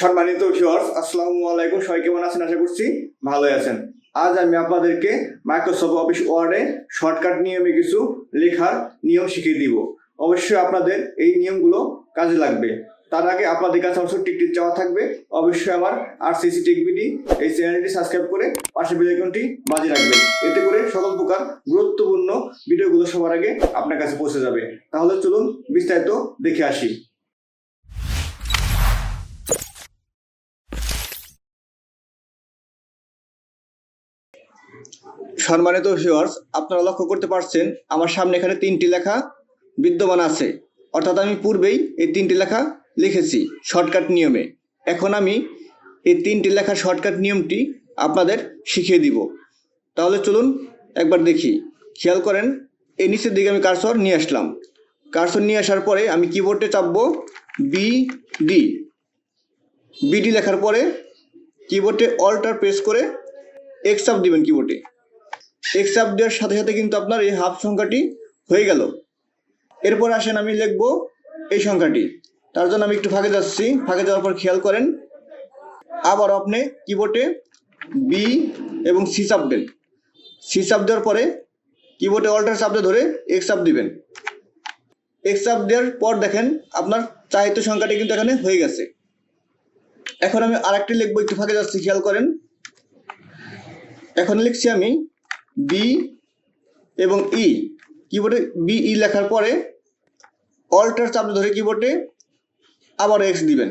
সম্মানিত ভিউয়ার্স আসসালামু আলাইকুম। সবাই কেমন আছেন? আশা করছি ভালোই আছেন। আজ আমি আপনাদেরকে মাইক্রোসফট অফিস ওয়ার্ডে শর্টকাট নিয়মে কিছু লেখার নিয়ম শিখিয়ে দিব। অবশ্যই আপনাদের এই নিয়মগুলো কাজে লাগবে। তার আগে আপনাদের কাছে ছোট্ট একটি চাওয়া থাকবে। অবশ্যই আমার আর সিসি টেকবিডি এই চ্যানেলটি সাবস্ক্রাইব করে পাশে বেলাইকনটি বাজিয়ে রাখবেন। এতে করে সকল প্রকার গুরুত্বপূর্ণ ভিডিওগুলো সবার আগে আপনার কাছে পৌঁছে যাবে। তাহলে চলুন বিস্তারিত দেখে আসি। সম্মানিত ভিউয়ার্স আপনারা লক্ষ্য করতে পারছেন, আমার সামনে এখানে তিনটি লেখা বিদ্যমান আছে। অর্থাৎ আমি পূর্বেই এই তিনটি লেখা লিখেছি শর্টকাট নিয়মে। এখন আমি এই তিনটি লেখার শর্টকাট নিয়মটি আপনাদের শিখিয়ে দিব। তাহলে চলুন একবার দেখি। খেয়াল করেন, এই নিচের দিকে আমি কারসর নিয়ে আসলাম। কারসর নিয়ে আসার পরে আমি কিবোর্ডে চাপবো বি ডি বিডি লেখার পরে কিবোর্ডে অল্টার প্রেস করে এক্স চাপ দিবেন কিবোর্ডে এক্স চাপ দেওয়ার সাথে সাথে কিন্তু আপনার এই হাফ সংখ্যাটি হয়ে গেল। এরপর আসেন আমি লিখব এই সংখ্যাটি। তার জন্য আমি একটু ফাঁকে যাচ্ছি। ফাঁকে যাওয়ার পর খেয়াল করেন, আবার আপনি কিবোর্ডে বি এবং সি চাপ দেন। সি চাপ দেওয়ার পরে কিবোর্ডে অল্টার চাপতে ধরে এক্স আপ দিবেন। এক্স চাপ দেওয়ার পর দেখেন আপনার চাহিত সংখ্যাটি কিন্তু এখানে হয়ে গেছে। এখন আমি আরেকটি লিখব, একটু ফাঁকে যাচ্ছি, খেয়াল করেন। এখন লিখছি আমি বি এবং ই কিবোর্ডে বি ই লেখার পরে অল্টার চাপ ধরে কিবোর্ডে আবার এক্স দিবেন।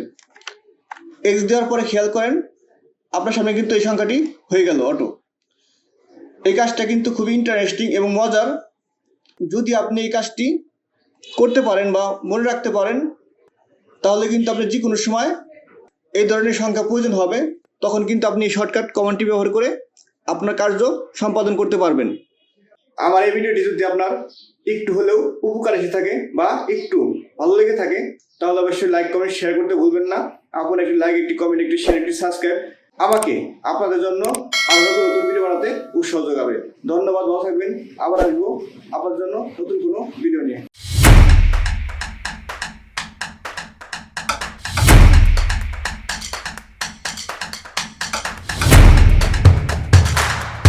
এক্স দেওয়ার পরে খেয়াল করেন, আপনার সামনে কিন্তু এই সংখ্যাটি হয়ে গেল অটো এই কাজটা কিন্তু খুবই ইন্টারেস্টিং এবং মজার। যদি আপনি এই কাজটি করতে পারেন বা মনে রাখতে পারেন, তাহলে কিন্তু আপনি যে কোনো সময় এই ধরনের সংখ্যা প্রয়োজন হবে। তখন কিন্তু আপনি শর্টকাট কমান্ডটি ব্যবহার করে আপনার কার্য সম্পাদন করতে পারবেন। আমার এই ভিডিওটি যদি আপনার একটু হলেও উপকার এসে থাকে বা একটু ভালো লেগে থাকে, তাহলে অবশ্যই লাইক কমেন্ট শেয়ার করতে ভুলবেন না। আপনার একটি লাইক একটি কমেন্ট একটি শেয়ার একটি সাবস্ক্রাইব আমাকে, আপনাদের জন্য আরও নতুন নতুন ভিডিও বানাতে উৎসাহ যোগাবে। ধন্যবাদ, ভালো থাকবেন। আবার আসব আপনার জন্য নতুন কোনো ভিডিও নিয়ে।